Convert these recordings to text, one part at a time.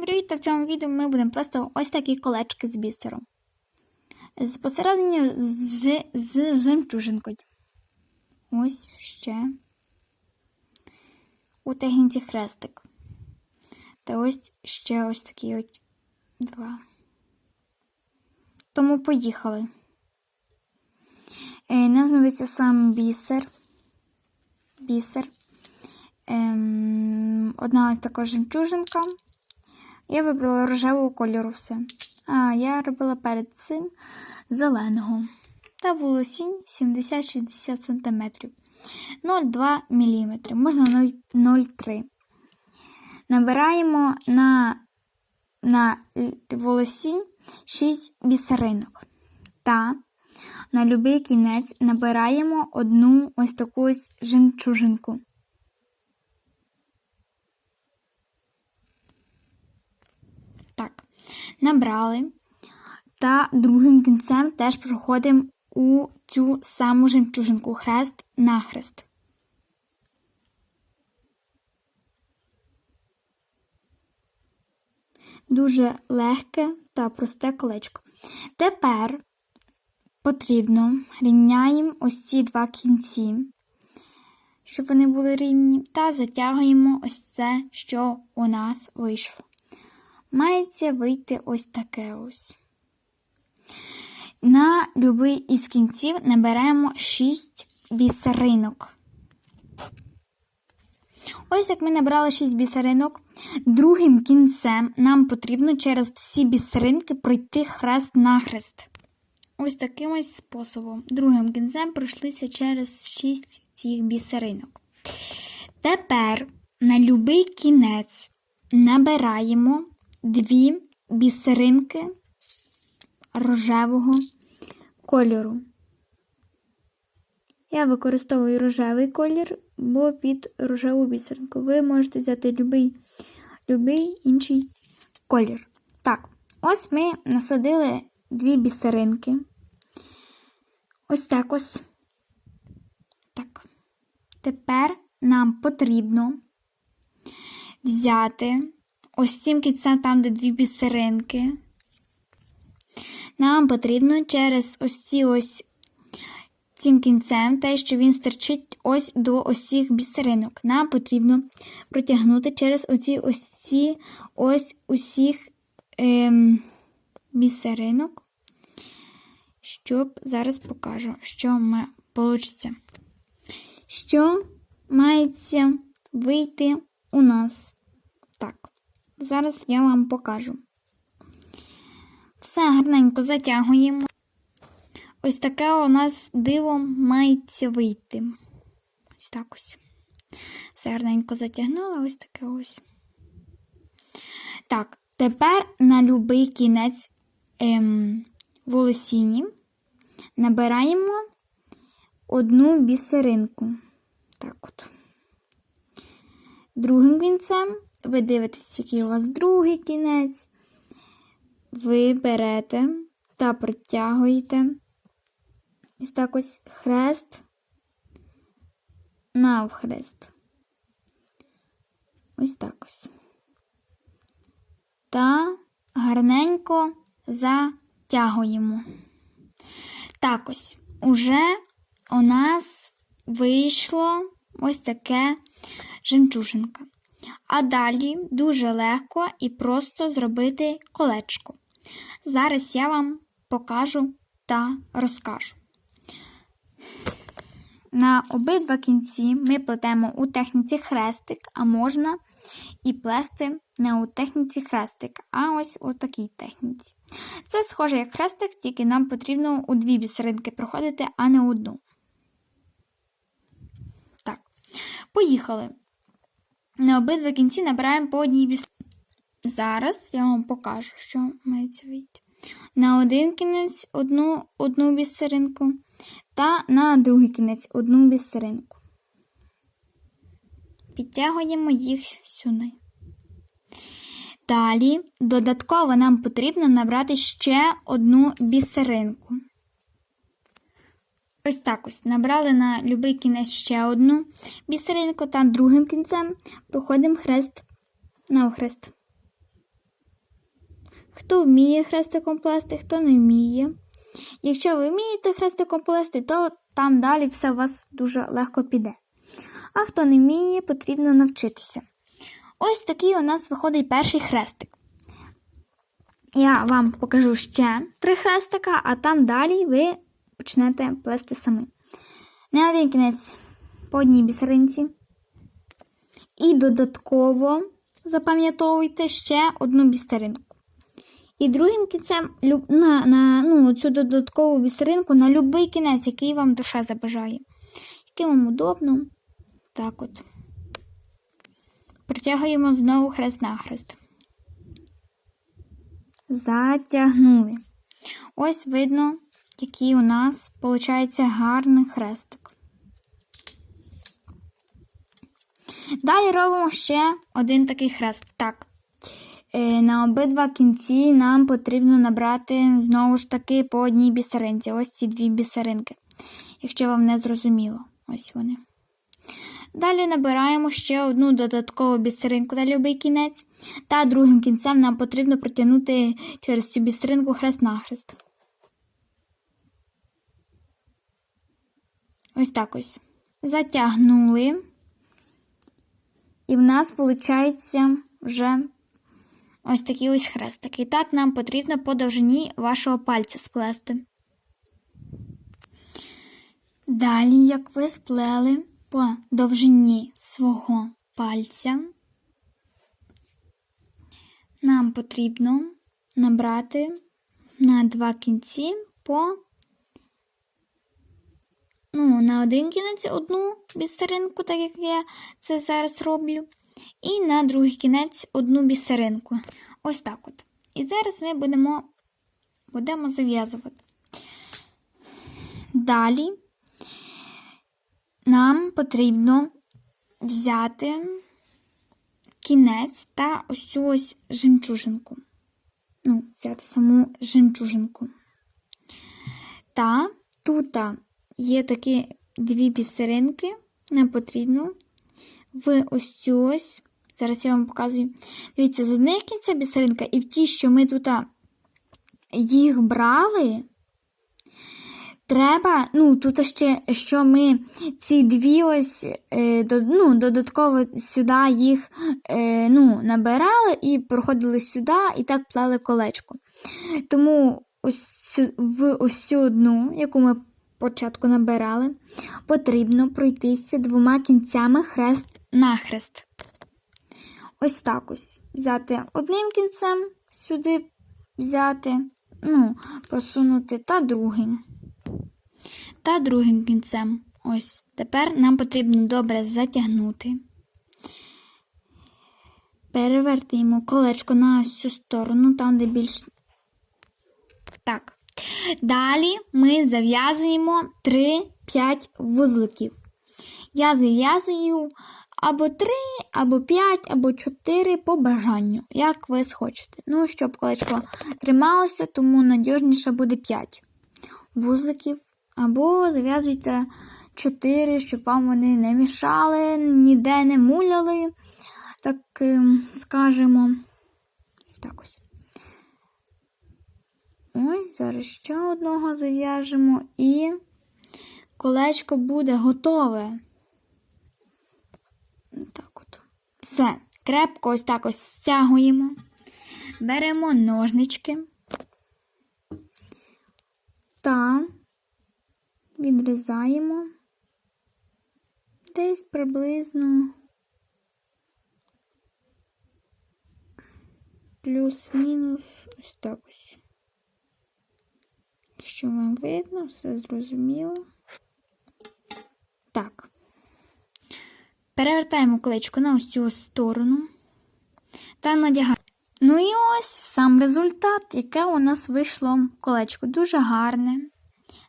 привіт! Та в цьому відео ми будемо плести ось такі колечки з бісером. З посередині з, з жемчужинкою. Ось ще. У техніці хрестик. Та ось ще ось такі от два. Тому поїхали. Е, нам знадобиться сам бісер. Бісер. Ем, одна ось така жемчужинка. Я вибрала рожевого кольору все. А я робила перед цим зеленого. Та волосінь 70-60 см. 0,2 мм. Можна 0,3. Набираємо на, на волосінь 6 бісеринок. Та на будь-який кінець набираємо одну ось таку ось жемчужинку. Так, набрали. Та другим кінцем теж проходимо у цю саму жемчужинку хрест нахрест. Дуже легке та просте колечко. Тепер потрібно рівняємо ось ці два кінці, щоб вони були рівні, та затягуємо ось це, що у нас вийшло мається вийти ось таке ось. На будь-який із кінців наберемо 6 бісеринок. Ось як ми набрали 6 бісеринок, другим кінцем нам потрібно через всі бісеринки пройти хрест-нахрест. Ось таким ось способом. Другим кінцем пройшлися через 6 цих бісеринок. Тепер на будь-який кінець набираємо дві бісеринки рожевого кольору. Я використовую рожевий колір, бо під рожеву бісеринку ви можете взяти любий, любий інший колір. Так, ось ми насадили дві бісеринки. Ось так ось. Так. Тепер нам потрібно взяти ось цим кінцем, там, де дві бісеринки. Нам потрібно через ось ці ось цим кінцем, те, що він стерчить ось до ось цих бісеринок. Нам потрібно протягнути через оці ось ці ось усіх ем, бісеринок, щоб зараз покажу, що вийде. Що мається вийти у нас. Зараз я вам покажу. Все гарненько затягуємо. Ось таке у нас диво мається вийти. Ось так ось. Все гарненько затягнула, ось таке ось. Так, тепер на будь-який кінець ем, волосіні набираємо одну бісеринку. Так от. Другим кінцем ви дивитесь, який у вас другий кінець. Ви берете та протягуєте ось так ось хрест навхрест. Ось так ось. Та гарненько затягуємо. Так ось, уже у нас вийшло ось таке жемчужинка. А далі дуже легко і просто зробити колечко. Зараз я вам покажу та розкажу. На обидва кінці ми плетемо у техніці хрестик, а можна і плести не у техніці хрестик, а ось у такій техніці. Це схоже як хрестик, тільки нам потрібно у дві бісеринки проходити, а не одну. Так, поїхали. На обидва кінці набираємо по одній бісеринці. Зараз я вам покажу, що мається вийти. На один кінець одну одну бісеринку, та на другий кінець одну бісеринку. Підтягуємо їх сюди. Далі додатково нам потрібно набрати ще одну бісеринку. Ось так ось набрали на будь-який кінець ще одну бісеринку, та другим кінцем проходимо хрест навхрест. Хто вміє хрестиком плести, хто не вміє. Якщо ви вмієте хрестиком плести, то там далі все у вас дуже легко піде. А хто не вміє, потрібно навчитися. Ось такий у нас виходить перший хрестик. Я вам покажу ще три хрестика, а там далі ви почнете плести самі. На один кінець по одній бісеринці. І додатково запам'ятовуйте ще одну бісеринку. І другим кінцем на, на ну, цю додаткову бісеринку на будь-який кінець, який вам душа забажає. Який вам удобно. Так от. Протягуємо знову хрест-нахрест. Затягнули. Ось видно, який у нас виходить гарний хрестик. Далі робимо ще один такий хрест. Так. Е, На обидва кінці нам потрібно набрати знову ж таки по одній бісеринці. Ось ці дві бісеринки. Якщо вам не зрозуміло. Ось вони. Далі набираємо ще одну додаткову бісеринку на любий кінець. Та другим кінцем нам потрібно протягнути через цю бісеринку хрест-нахрест. Ось так ось. Затягнули. І в нас виходить вже ось такий ось хрестик. І так нам потрібно по довжині вашого пальця сплести. Далі, як ви сплели по довжині свого пальця, нам потрібно набрати на два кінці по ну, на один кінець одну бісеринку, так як я це зараз роблю, і на другий кінець одну бісеринку. Ось так от. І зараз ми будемо, будемо зав'язувати. Далі нам потрібно взяти кінець та ось цю ось жемчужинку. Ну, взяти саму жемчужинку. Та тут є такі дві бісеринки, нам потрібно в ось цю ось. Зараз я вам показую. Дивіться, з одних кінця бісеринка, і в ті, що ми тут їх брали, треба, ну, тут ще, що ми ці дві ось е, до, ну, додатково сюди їх е, ну, набирали і проходили сюди, і так плели колечко. Тому ось в ось цю одну, яку ми спочатку набирали, потрібно пройтися двома кінцями хрест-нахрест. Ось так ось. Взяти одним кінцем сюди взяти, ну, просунути та другим. Та другим кінцем. Ось. Тепер нам потрібно добре затягнути. Перевертаємо колечко на ось цю сторону, там, де більш. Так. Далі ми зав'язуємо 3-5 вузликів. Я зав'язую або 3, або 5, або 4 по бажанню, як ви схочете. Ну, щоб колечко трималося, тому надіжніше буде 5 вузликів. Або зав'язуйте 4, щоб вам вони не мішали, ніде не муляли, так ем, скажемо. Ось. Ось, зараз ще одного зав'яжемо і колечко буде готове. Так от. Все. Крепко ось так ось стягуємо. Беремо ножнички та відрізаємо десь приблизно плюс-мінус ось так ось. Що вам видно, все зрозуміло. Так. Перевертаємо колечко на ось цю сторону та надягаємо. Ну і ось сам результат, яке у нас вийшло колечко. Дуже гарне.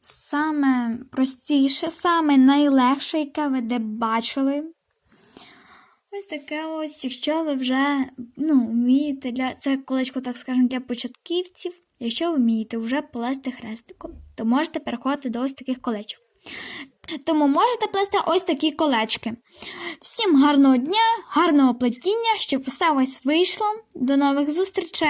Саме простіше, саме найлегше, яке ви де бачили. Ось таке ось, якщо ви вже ну, вмієте для це колечко, так скажемо, для початківців. Якщо ви вмієте вже плести хрестиком, то можете переходити до ось таких колечок. Тому можете плести ось такі колечки. Всім гарного дня, гарного плетіння, щоб усе ось вийшло. До нових зустрічей!